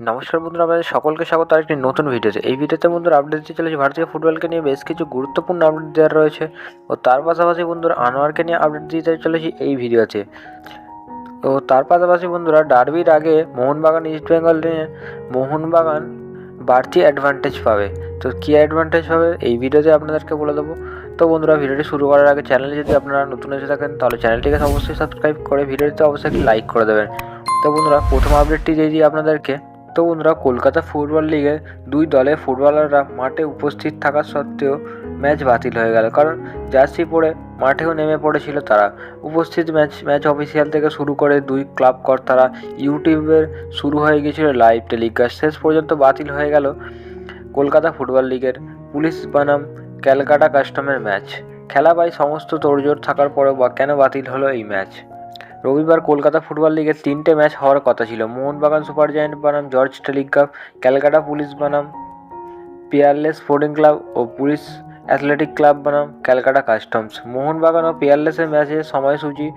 নমস্কার বন্ধুরা আমাদের সকলকে স্বাগত। আরেকটি নতুন ভিডিওতে। এই ভিডিওতে বন্ধুরা আপডেট দিতে চলেছে ভারতীয় ফুটবলকে নিয়ে বেশ কিছু গুরুত্বপূর্ণ আপডেট দেওয়া রয়েছে। ও তার পাশাপাশি বন্ধুরা আনোয়ারকে নিয়ে আপডেট দিতে চলেছি এই ভিডিওতে। তো তার পাশাপাশি বন্ধুরা ডার্বির আগে মোহনবাগান ইস্ট বেঙ্গল নিয়ে মোহনবাগান বাড়তি অ্যাডভান্টেজ পাবে। তো কী অ্যাডভান্টেজ পাবে এই ভিডিওতে আপনাদেরকে বলে দেবো। তো বন্ধুরা ভিডিওটি শুরু করার আগে চ্যানেলে যদি আপনারা নতুন এসে থাকেন, তাহলে চ্যানেলটিকে অবশ্যই সাবস্ক্রাইব করে ভিডিওটিতে অবশ্যই লাইক করে দেবেন। তো বন্ধুরা প্রথম আপডেটটি দিয়ে দিই আপনাদেরকে। তো বন্ধুরা কলকাতা ফুটবল লিগে দুই দলের ফুটবলাররা মাঠে উপস্থিত থাকা সত্ত্বেও ম্যাচ বাতিল হয়ে গেল। কারণ জার্সি পরে মাঠেও নেমে পড়েছিল তারা। উপস্থিত ম্যাচ ম্যাচ অফিসিয়াল থেকে শুরু করে দুই ক্লাব কর্তারা ইউটিউবের শুরু হয়ে গিয়েছিল লাইভ টেলিকাস্ট। শেষ পর্যন্ত বাতিল হয়ে গেল কলকাতা ফুটবল লিগের পুলিশ বানাম ক্যালকাটা কাস্টমের ম্যাচ। খেলা পাই সমস্ত তোড়জোড় থাকার পরেও বা কেন বাতিল হলো এই ম্যাচ? রবিবার কলকাতা ফুটবল লিগের তিনটে ম্যাচ হওয়ার কথা ছিল। মোহনবাগান সুপার জায়েন্ট বনাম, জর্জ টেলিগ্রাফ, ক্যালকাটা পুলিশ বনাম, পিয়ারলেস স্পোর্টিং ক্লাব ও পুলিশ অ্যাথলেটিক ক্লাব বনাম, ক্যালকাটা কাস্টমস। মোহনবাগান ও পিয়ারলেসের ম্যাচের সময়সূচি।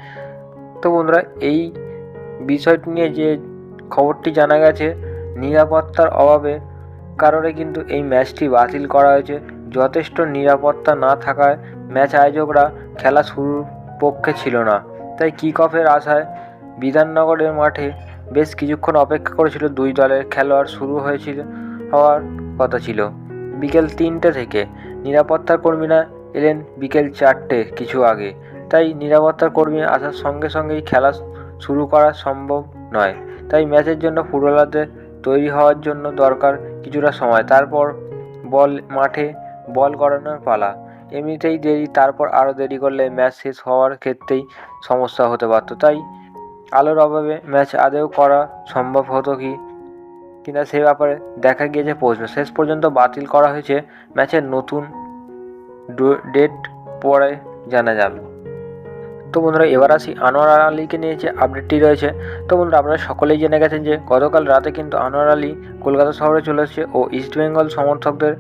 তো বন্ধুরা, এই বিষয়টি নিয়ে যে খবরটি জানা গেছে, নিরাপত্তার অভাবে কারণে কিন্তু এই ম্যাচটি বাতিল করা হয়েছে। যথেষ্ট নিরাপত্তা না থাকায় ম্যাচ আয়োজকরা খেলা শুরুর পক্ষে ছিল না। তাই কিক অফের আশায় বিধাননগরের মাঠে বেশ কিছুক্ষণ অপেক্ষা করেছিল দুই দলের খেলোয়াড় শুরু হয়েছিল, হওয়ার কথা ছিল। বিকেল তিনটে থেকে নিরাপত্তার কর্মীরা এলেন বিকেল চারটে কিছু আগে। তাই নিরাপত্তার কর্মী আসার সঙ্গে সঙ্গেই খেলা শুরু করা সম্ভব নয়। তাই ম্যাচের জন্য ফুটবলারদের তৈরি হওয়ার জন্য দরকার কিছুটা সময়। তারপর বল, মাঠে বল করানোর পালা। এমনিতেই দেরি, তারপর আরও দেরি করলে ম্যাচ শেষ হওয়ার ক্ষেত্রেই সমস্যা হতে পারত। তাই আলোর অভাবে ম্যাচ আদেও করা সম্ভব হতো কি কিনা সে ব্যাপারে দেখা গিয়েছে প্রশ্ন। শেষ পর্যন্ত বাতিল করা হয়েছে ম্যাচের নতুন ডেট পরে জানা যাবে। তো বন্ধুরা, এবার আসি আনোয়ার আলীকে নিয়ে যে আপডেটটি রয়েছে। তো বন্ধুরা, আপনারা সকলেই জেনে গেছেন যে গতকাল রাতে কিন্তু আনোয়ার আলী কলকাতা শহরে চলে এসেছে ও ইস্টবেঙ্গল সমর্থকদের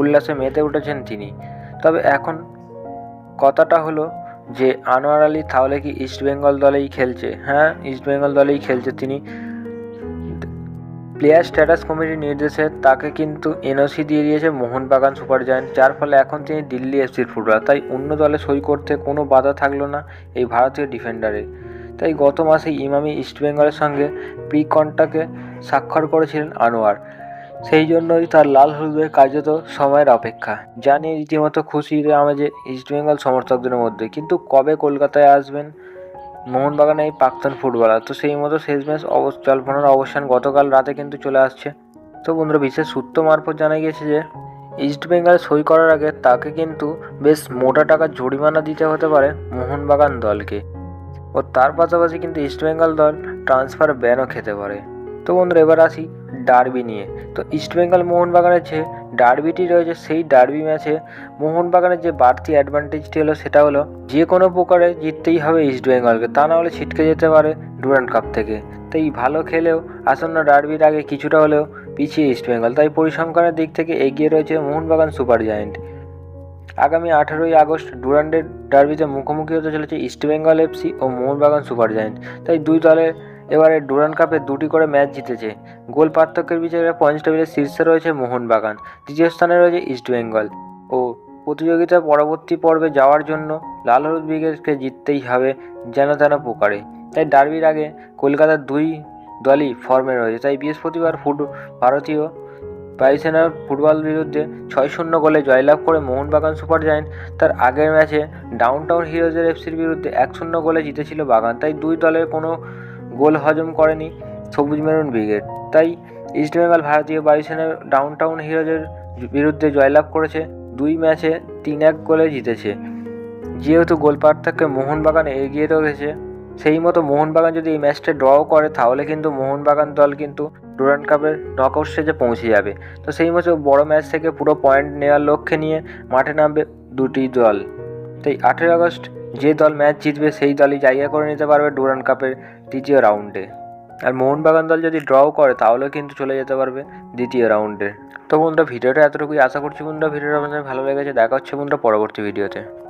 উল্লাসে মেতে উঠেছেন তিনি। তবে এখন কথাটা হলো যে আনোয়ার আলী তাহলে কি ইস্টবেঙ্গল দলেই খেলছে? হ্যাঁ ইস্টবেঙ্গল দলেই খেলছে। তিনি প্লেয়ার স্ট্যাটাস কমিটির নির্দেশে তাকে কিন্তু এনওসি দিয়ে দিয়েছে মোহনবাগান সুপার জায়ান্ট যার ফলে এখন তিনি দিল্লি এফসির ফুটবলার তাই অন্য দলে সই করতে কোনো বাধা থাকল না এই ভারতীয় ডিফেন্ডারে তাই গত মাসে ইমামি ইস্টবেঙ্গলের সঙ্গে প্রি কন্টাকে স্বাক্ষর করেছিলেন আনোয়ার। সেই জন্যই তার লাল হলুদের কার্যত সময়ের অপেক্ষা। নিয়ে রীতিমতো খুশি আমেজে ইস্টবেঙ্গল সমর্থকদের মধ্যে, কিন্তু কবে কলকাতায় আসবেন? মোহনবাগানে এই প্রাক্তন ফুটবলার। তো সেই মতো শেষ ম্যাচ জল্পনার অবসান গতকাল রাতে কিন্তু চলে আসছে। তো বন্ধুরা, বিশেষ সূত্র মারফত জানা গিয়েছে যে ইস্টবেঙ্গল সই করার আগে তাকে কিন্তু বেশ মোটা টাকার জরিমানা দিতে হতে পারে মোহনবাগান দলকে। ও তার পাশাপাশি কিন্তু ইস্টবেঙ্গল দল ট্রান্সফার ব্যানও খেতে পারে। তো বন্ধুরা, এবার আসি ডার্বি নিয়ে। তো ইস্টবেঙ্গল মোহনবাগানের যে ডার্বিটি রয়েছে, সেই ডার্বি ম্যাচে মোহনবাগানের যে বাড়তি অ্যাডভান্টেজটি হলো, সেটা হলো যে কোনো প্রকারে জিততেই হবে ইস্টবেঙ্গলকে তা না হলে ছিটকে যেতে পারে ডুরান্ড কাপ থেকে। তাই ভালো খেলেও আসন্ন ডার্বির আগে কিছুটা হলেও পিছিয়ে ইস্টবেঙ্গল তাই পরিসংখ্যানের দিক থেকে এগিয়ে রয়েছে মোহনবাগান সুপার জায়েন্ট। আগামী আঠেরোই আগস্ট ডুরান্ডের ডার্বিতে মুখোমুখি হতে চলেছে ইস্টবেঙ্গল এফসি ও মোহনবাগান সুপার জায়েন্ট। তাই দুই দলের এবারে ডুরান কাপে দুটি করে ম্যাচ জিতেছে। গোল পার্থক্যের বিচারে পয়েন্ট টেবিলের শীর্ষে রয়েছে মোহনবাগান, তৃতীয় স্থানে রয়েছে ইস্টবেঙ্গল ও প্রতিযোগিতার পরবর্তী পর্বে যাওয়ার জন্য লাল হলুদ ব্রিগেডকে জিততেই হবে যেন তেন প্রকারে তাই ডার্বির আগে কলকাতার দুই দলই ফর্মে রয়েছে। তাই বৃহস্পতিবার ফুট, ভারতীয় বায়ুসেনার ফুটবল বিরুদ্ধে ছয় শূন্য গোলে জয়লাভ করে মোহনবাগান সুপার জায়েন্ট তার আগের ম্যাচে ডাউনটাউন হিরোজের এফসির বিরুদ্ধে এক শূন্য গোলে জিতেছিল বাগান। তাই দুই দলের কোনো গোল হজম করেনি, সবুজ মেরুন ব্রিগেড। তাই ইস্টবেঙ্গল ভারতীয় বায়ুসেনার ডাউনটাউন হিরোজের বিরুদ্ধে জয়লাভ করেছে। দুই ম্যাচে তিন এক গোলে জিতেছে। যেহেতু গোল পার্থক্যে মোহনবাগান এগিয়ে রয়েছে, সেই মতো মোহনবাগান যদি এই ম্যাচটা ড্রও করে, তাহলে কিন্তু মোহনবাগান দল কিন্তু ডুরান্ড কাপের নকআউট স্টেজে পৌঁছে যাবে। তো সেই মতো বড় ম্যাচ থেকে পুরো পয়েন্ট নেওয়ার লক্ষ্যে নিয়ে মাঠে নামবে দুটি দল। তাই আঠেরো আগস্ট যে দল ম্যাচ জিতবে, সেই দলই জায়গা করে নিতে পারবে ডুরান্ড কাপের তৃতীয় রাউন্ডে। আর মোহনবাগান দল যদি ড্রও করে, তাহলেও কিন্তু চলে যেতে পারবে দ্বিতীয় রাউন্ডে। তো বন্ধুরা, ভিডিওটা এতটুকুই। আশা করছি বন্ধুরা, ভিডিওটা আপনাদের ভালো লেগেছে। দেখা হচ্ছে বন্ধুরা পরবর্তী ভিডিওতে।